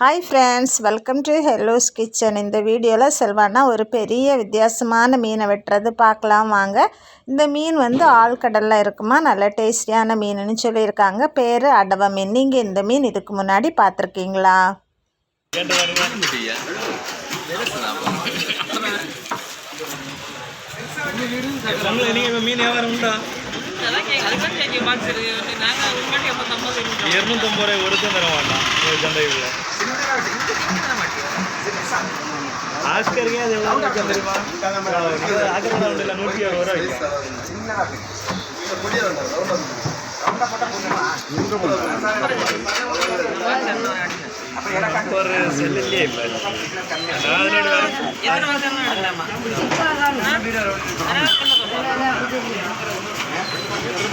Hi friends welcome to hello's kitchen இந்த வீடியோவில் செல்வானா ஒரு பெரிய வித்தியாசமான மீனை வெட்டுறது பார்க்கலாம் வாங்க. இந்த மீன் வந்து ஆழ்கடலில் இருக்குமா? நல்ல டேஸ்டியான மீனுன்னு சொல்லியிருக்காங்க. பேர் அடவ மீன். நீங்கள் இந்த மீன் இதுக்கு முன்னாடி பார்த்துருக்கீங்களா? மீன் வியாபாரம் உண்டா? ஒரு இல்லை. எத்தனை வருஷம் எடுக்கலாமா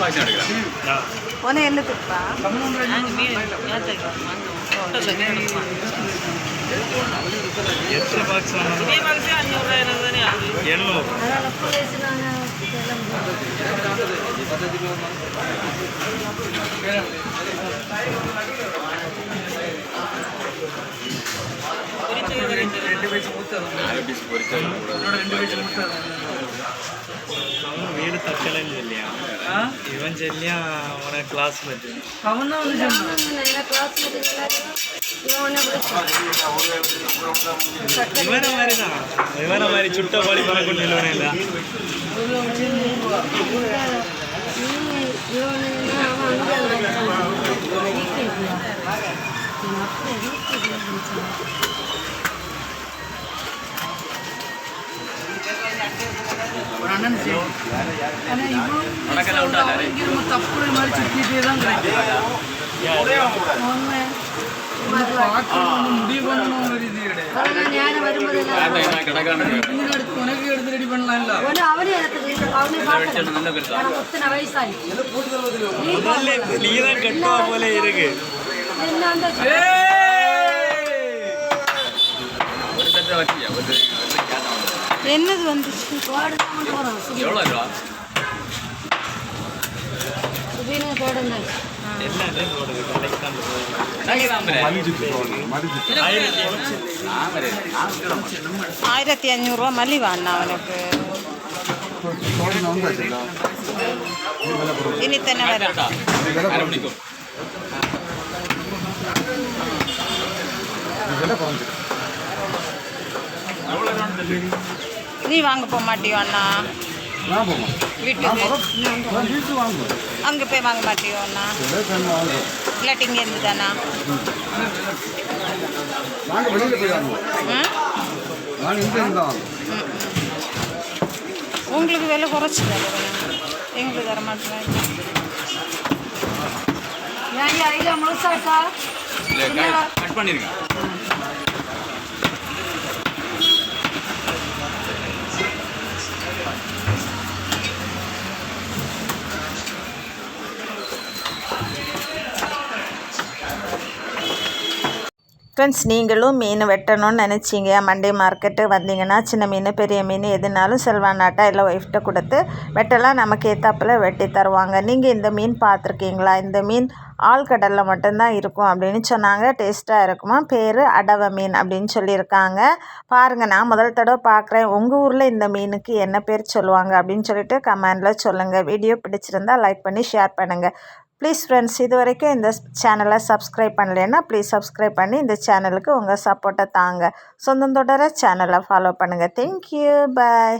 நான் ஒன்று என்னத்துக்குப்பா நாங்கள் மீன் நேரத்துக்கு வாங்குவோம் எத்தனை பாக்ஸ் வாங்கணும் இதே மாதிரி அஞ்சூறு எனக்கு தானே ஆகுது எண்ணூறு பொரிச்சது ரெண்டு அவன் வீடு தக்கலைன்னு சொல்லியா இவன் சொல்லியா அவனை கிளாஸ் பற்றி இவன மாதிரி தான் இவன மாதிரி சுட்ட கோழி பறக்கும் நிலவன இல்லை அண்ணன் சரி ஆனால் இவ்வளோ இங்கே நம்ம தப்பு மாதிரி சுற்றிட்டே தான் கிடைக்கும் முடிவு பண்ணணும் ஒரு இது உனக்கு என்ன என்னது வந்துச்சு? ஆயிரத்தி அஞ்சூறுரூவா மலிவா அண்ணா அவனுக்கு இனி தானே வரும் நீ வாங்க போக மாட்டியோ அண்ணா? வீட்டுக்கு. அங்கே போய் வாங்க மாட்டியோ அண்ணா? இல்லாட்டி இங்கே இருந்து தானா? ம்? ம், ம். உங்களுக்கு விலை குறைச்சி தருவேன் எங்களுக்கு தர மாட்டேன் கட் பண்ணிருங்க. ஃப்ரெண்ட்ஸ் நீங்களும் மீன் வெட்டணும்னு நினச்சிங்க. மண்டே மார்க்கெட்டு வந்தீங்கன்னா சின்ன மீன் பெரிய மீன் எதுனாலும் செல்வானாட்டா இல்லை ஒய்ஃப்ட்ட கொடுத்து வெட்டலாம். நமக்கு ஏத்தாப்பில் வெட்டி தருவாங்க. நீங்கள் இந்த மீன் பார்த்துருக்கீங்களா இந்த மீன் ஆழ்கடலில் மட்டும்தான் இருக்கும் அப்படின்னு சொன்னாங்க. டேஸ்ட்டாக இருக்குமா? பேர் அடவை மீன் அப்படின்னு சொல்லியிருக்காங்க. பாருங்கள் நான் முதல் தடவை பார்க்குறேன் உங்கள் ஊரில் இந்த மீனுக்கு என்ன பேர் சொல்லுவாங்க அப்படின்னு சொல்லிட்டு கமெண்டில் சொல்லுங்கள் வீடியோ பிடிச்சிருந்தா லைக் பண்ணி ஷேர் பண்ணுங்கள் ப்ளீஸ் ஃப்ரெண்ட்ஸ் இது வரைக்கும் இந்த சேனலை சப்ஸ்கிரைப் பண்ணலைன்னா ப்ளீஸ் சப்ஸ்கிரைப் பண்ணி இந்த சேனலுக்கு உங்கள் சப்போர்ட்டை தாங்க. சொந்தம் தொடர சேனலை ஃபாலோ பண்ணுங்கள் தேங்க்யூ பாய்